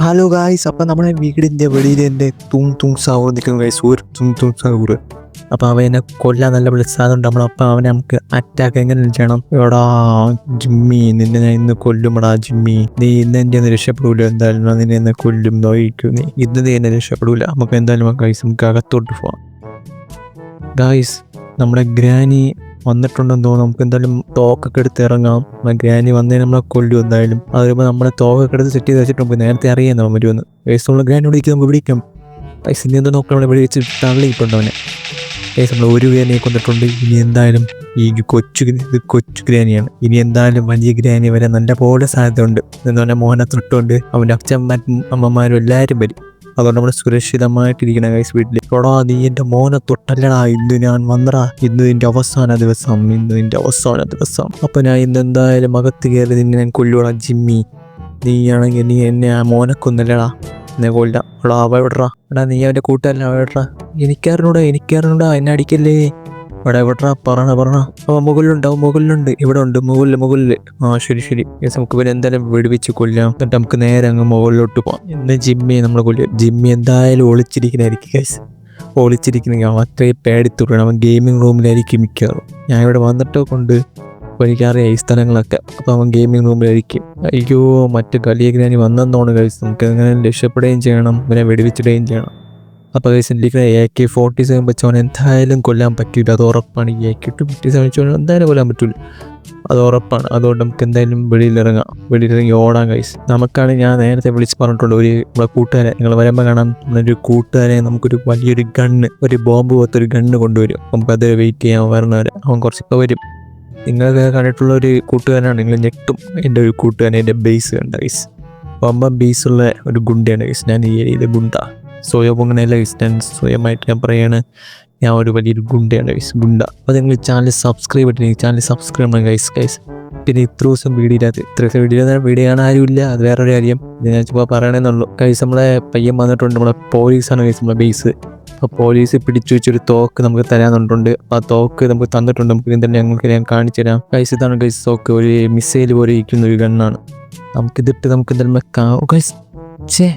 Hello guys അപ്പം നമ്മുടെ വീടിന്റെ വെളിയിൽ എന്റെ തൂങ് തൂങ് സാവൂർ നിൽക്കുന്നു ഗൈസ് ഒരു തൂങ് തൂങ് സാവൂർ. അപ്പോൾ അവനെ കൊല്ലാൻ നല്ല വിളിച്ചാതുകൊണ്ട് നമ്മളപ്പം അവനെ നമുക്ക് അറ്റാക്ക് എങ്ങനെ ചെയ്യണം? എടാ ജിമ്മി നിന്നെ ഞാൻ ഇന്ന് കൊല്ലുമടാ ജിമ്മി. നീ ഇന്ന് എന്റെ ഒന്ന് രക്ഷപ്പെടൂല. എന്തായാലും നിന്നെ ഇന്ന് കൊല്ലും. നോയിക്കും നീ ഇന്ന് നീ എന്നെ രക്ഷപ്പെടൂല. നമുക്ക് എന്തായാലും ഗൈസ് നമുക്ക് അകത്തോട്ട് പോവാം. ഗായ്സ് നമ്മുടെ ഗ്രാനി വന്നിട്ടുണ്ടെന്ന് തോന്നുന്നു. നമുക്ക് എന്തായാലും തോക്കൊക്കെ എടുത്ത് ഇറങ്ങാം. ഗ്രാനി വന്നേ നമ്മളെ കൊല്ലും എന്തായാലും. അത് വരുമ്പോൾ നമ്മളെ തോക്കൊക്കെ എടുത്ത് സെറ്റ് ചെയ്ത് വെച്ചിട്ട് നമുക്ക് നേരത്തെ അറിയാം നമ്മൾ വരുമെന്ന്. വയസ്സുള്ള ഗ്രാനി വിളിക്കും നമുക്ക് പിടിക്കാം പൈസ ഇനി എന്തോ നോക്കാം നമ്മളെ വിളിച്ച് തള്ളിയിട്ടുണ്ട് അവനെ. നമ്മൾ ഒരു ഗ്രാനിയെ കൊന്നിട്ടുണ്ട്. ഇനി എന്തായാലും ഈ കൊച്ചു ഇത് കൊച്ചു ഗ്രാനിയാണ്. ഇനി എന്തായാലും വലിയ ഗ്രാനി വരെ നല്ല പോലെ സാധ്യത ഉണ്ട് എന്ന് പറഞ്ഞാൽ മോനെ തൊട്ടുണ്ട് അവന്റെ അച്ഛന്മാരും അമ്മമാരും എല്ലാവരും വരും. അതുകൊണ്ട് നമ്മൾ സുരക്ഷിതമായിട്ടിരിക്കണം ഗൈസ് വീട്ടിൽ എടാ നീ എന്റെ മോനെ തൊട്ടല്ലടാ. ഇന്ന് ഞാൻ വന്നടാ. ഇന്ന് നിന്റെ അവസാന ദിവസം. ഇന്ന് നിന്റെ അവസാന ദിവസം. അപ്പൊ ഞാൻ ഇന്ന് എന്തായാലും അകത്ത് കയറി നിന്നെ ഞാൻ കൊല്ലൂടാ ജിമ്മി. നീയാണെങ്കിൽ നീ എന്നെ ആ മോനെ കൊന്നല്ലടാ. എന്നെ കൊല്ലാം. എടാ അവ എടാ നീ അവന്റെ കൂട്ടുകാരൻ അവ എവിടറാ എനിക്കറിഞ്ഞൂടാ എനിക്കറിഞ്ഞൂടാ. എന്നെ അടിക്കല്ലേ? എടാ എവിടറാ പറയണ പറയണ. ആ മുകളിലുണ്ട് അവൻ മുകളിലുണ്ട്. ഇവിടെ ഉണ്ട് മുകളിൽ മുകളിൽ ആ ശരി ശരി. നമുക്ക് പിന്നെ എന്തായാലും വെടിവെച്ച് കൊല്ലാം. എന്നിട്ട് നമുക്ക് നേരെ അങ്ങ് മുകളിലോട്ട് പോവാം. ഇന്ന് ജിമ്മി നമ്മൾ കൊല്ലും. ജിമ്മി എന്തായാലും ഒളിച്ചിരിക്കുന്നതായിരിക്കും ഗൈസ് ഒളിച്ചിരിക്കുന്ന അത്രയും പേടിത്തുറണം അവൻ ഗെയിമിംഗ് റൂമിലായിരിക്കും മിക്കവാറും. ഞാൻ ഇവിടെ വന്നിട്ട് കൊണ്ട് എനിക്കറിയാം ഈ സ്ഥലങ്ങളൊക്കെ. അപ്പോൾ അവൻ ഗെയിമിംഗ് റൂമിലായിരിക്കും അയ്യോ മറ്റു കളിയൊക്കെ ഞാൻ വന്നെന്നോണ് കഴിച്ച് നമുക്ക് എങ്ങനെ രക്ഷപ്പെടുകയും ചെയ്യണം ഇവനെ വെടിവെച്ചിടുകയും ചെയ്യണം. അപ്പോൾ എനിക്ക് എ കെ ഫോർട്ടി സെവൻ വെച്ച് അവൻ എന്തായാലും കൊല്ലാൻ പറ്റില്ല അത് ഉറപ്പാണ്. A K two fifty seven വെച്ചവൻ എന്തായാലും കൊല്ലാൻ പറ്റില്ല അത് ഉറപ്പാണ്. അതുകൊണ്ട് നമുക്ക് എന്തായാലും വെളിയിലിറങ്ങാം. വെളിയിലിറങ്ങി ഓടാൻ കൈസ് നമുക്കാണ് ഞാൻ നേരത്തെ വിളിച്ച് പറഞ്ഞിട്ടുണ്ട് ഒരു നമ്മളെ കൂട്ടുകാരെ. നിങ്ങൾ വരുമ്പോൾ കാണാൻ നമ്മളൊരു കൂട്ടുകാരെ നമുക്കൊരു വലിയൊരു ഗണ്ണ് ഒരു ബോംബ് പോലത്തെ ഒരു ഗണ്ണ് കൊണ്ടുവരും. നമുക്കത് വെയിറ്റ് ചെയ്യാൻ വരുന്നവരെ അവൻ കുറച്ചൊക്കെ വരും. നിങ്ങൾക്ക് കണ്ടിട്ടുള്ള ഒരു കൂട്ടുകാരനാണ്. നിങ്ങൾ ഞെട്ടും. എന്റെ ഒരു കൂട്ടുകാരൻ എന്റെ ബേസ് കണ്ട ഗൈസ് ബേസ് ബേസുള്ള ഒരു ഗുണ്ടയാണ് ഗൈസ് ഞാൻ ഈ ഏരിയയിലെ ഗുണ്ട. സ്വയം അങ്ങനെയല്ല ഗൈസ് സ്വയമായിട്ട് ഞാൻ പറയാണ് ഞാൻ ഒരു വലിയൊരു ഗുണ്ടയാണ് ഗൈസ് ഗുണ്ട. അപ്പോൾ നിങ്ങൾ ചാനൽ സബ്സ്ക്രൈബ് ചെയ്തിട്ട് ചാനൽ സബ്സ്ക്രൈബ് ചെയ്യണം ഗൈസ് ഗൈസ് പിന്നെ ഇത്ര ദിവസം വീഡിയോ ഇല്ലാത്ത ഇത്ര ദിവസം വീഡിയോ വീഡിയോ കാണാൻ ആരുമില്ല അത് വേറൊരു കാര്യം. ഇത് ഞാൻ ചുമ്മാ പറയണമെന്നുള്ളൂ ഗൈസ് നമ്മളെ പയ്യൻ വന്നിട്ടുണ്ട് നമ്മളെ പോലീസാണ് ഗൈസ് നമ്മളെ ബേസ് അപ്പോൾ പോലീസ് പിടിച്ചു വെച്ചൊരു തോക്ക് നമുക്ക് തരാന്നുണ്ട്. ആ തോക്ക് നമുക്ക് തന്നിട്ടുണ്ട് നമുക്ക് ഇതിന് തന്നെ ഞങ്ങൾക്ക് ഞാൻ കാണിച്ചു തരാം. ഗൈസ് ഇതാണ് ഗൈസ് തോക്ക്. ഒരു മിസൈൽ പോലെ ഇരിക്കുന്ന ഒരു ഗണ്ണാണ് നമുക്കിതിട്ട് നമുക്ക് എന്തായാലും കാ ഗൈസ് ചേ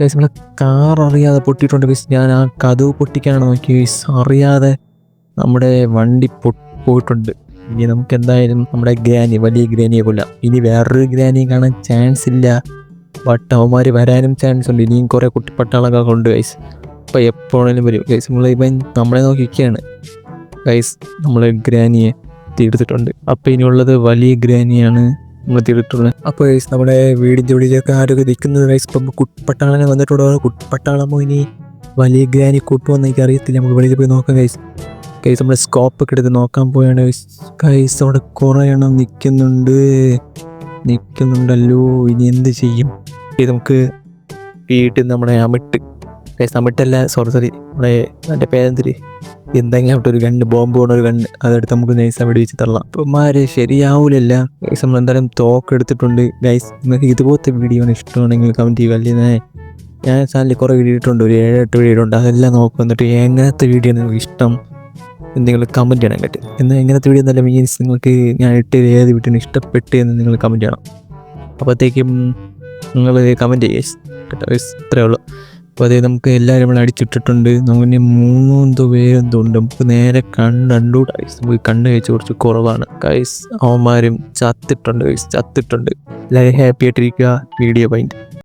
ഗൈസ് നമ്മളെ കാർ അറിയാതെ പൊട്ടിയിട്ടുണ്ട് ഗൈസ് ഞാൻ ആ കഥവ് പൊട്ടിക്കാനാണ് നോക്കി ഗൈസ് അറിയാതെ നമ്മുടെ വണ്ടി പോയിട്ടുണ്ട്. ഇനി നമുക്ക് എന്തായാലും നമ്മുടെ ഗ്രാനി വലിയ ഗ്രാനിയെ കൊല്ലാം. ഇനി വേറൊരു ഗ്രാനി കാണാൻ ചാൻസ് ഇല്ല. ബട്ട് അവന്മാർ വരാനും ചാൻസ് ഉണ്ട്. ഇനിയും കുറേ കുട്ടിപ്പട്ടാളൊക്കെ കൊണ്ട് ഗൈസ് അപ്പോൾ എപ്പോഴേലും വരും. ഗൈസ് നമ്മൾ ഇപ്പം നമ്മളെ നോക്കിയൊക്കെയാണ് ഗൈസ് നമ്മൾ ഗ്രാനിയെ തീർത്തിട്ടുണ്ട്. അപ്പോൾ ഇനിയുള്ളത് വലിയ ഗ്രാനിയാണ്. നമ്മൾ തീർത്തിട്ടുള്ളത് അപ്പോൾ ഗൈസ് നമ്മുടെ വീടിന്റെ ഉള്ളിലൊക്കെ ആരൊക്കെ നിൽക്കുന്നത് ഗൈസ് ഇപ്പം കുട്ടപ്പട്ടാളനെ വന്നിട്ടുണ്ടോ? കുട്ടപ്പട്ടാളമോ ഇനി വലിയ ഗ്രാനി കൂട്ടുമെന്ന് എനിക്ക് അറിയത്തില്ല നമുക്ക് വെളിയിൽ പോയി നോക്കാം ഗൈസ് ഗൈസ് നമ്മുടെ സ്കോപ്പ് ഒക്കെ എടുത്ത് നോക്കാൻ പോയാണ് ഗൈസ് അവിടെ കുറേ എണ്ണം നിൽക്കുന്നുണ്ട്. നിൽക്കുന്നുണ്ടല്ലോ. ഇനി എന്ത് ചെയ്യും? ഇത് നമുക്ക് വീട്ടിൽ നമ്മുടെ അമിട്ട്. ഗൈസ് അമിട്ടല്ല സോറി സോറി നമ്മുടെ എന്റെ പേരെന്തിരി? എന്തെങ്കിലും അവിടെ ഒരു ഗണ്ണ് ബോംബ് പോണ ഒരു ഗണ്ണ് അതെടുത്ത് നമുക്ക് നൈസ് അവിടെ വെച്ച് തള്ളാം. ഇപ്പമാരെ ശരിയാവൂലല്ല. നമ്മൾ എന്തായാലും തോക്ക് എടുത്തിട്ടുണ്ട്. ഗൈസ് നിങ്ങൾക്ക് ഇതുപോലത്തെ വീഡിയോ ഇഷ്ടമാണെങ്കിൽ കമന്റ് ചെയ്യുക. അല്ലെങ്കിൽ ഞാൻ ചാനലിൽ കുറേ വീഡിയോ ഇട്ടുണ്ട് ഒരു ഏഴെട്ട് വീഡിയോ ഉണ്ട്. അതെല്ലാം നോക്കും. എന്നിട്ട് എങ്ങനത്തെ വീഡിയോ നിങ്ങൾക്ക് ഇഷ്ടം? എന്തെങ്കിലും കമന്റ് ചെയ്യണം കേട്ടോ എന്നാൽ എങ്ങനത്തെ വീഡിയോ നല്ല മീൻസ് നിങ്ങൾക്ക് ഞാൻ ഇട്ട് ഏത് വീട്ടിന് ഇഷ്ടപ്പെട്ട് എന്ന് നിങ്ങൾ കമന്റ് ചെയ്യണം. അപ്പോഴത്തേക്കും നിങ്ങൾ കമന്റ് ചെയ്യേ കേട്ടോ. ഇത്രയേ ഉള്ളൂ. അപ്പോൾ അതേ നമുക്ക് എല്ലാവരും നമ്മൾ അടിച്ചിട്ടിട്ടുണ്ട്. നമുക്ക് മൂന്നോ എന്തോ പേരെന്തോ ഉണ്ട് നമുക്ക് നേരെ കണ്ടുകൂടാ ഐസ് നമുക്ക് കണ്ണ് കഴിച്ച് കുറച്ച് കുറവാണ്. കൈസ് അവന്മാരും ചത്തിട്ടുണ്ട് കൈസ് ചത്തിട്ടുണ്ട്. എല്ലാവരും ഹാപ്പി ആയിട്ടിരിക്കുക. Video pint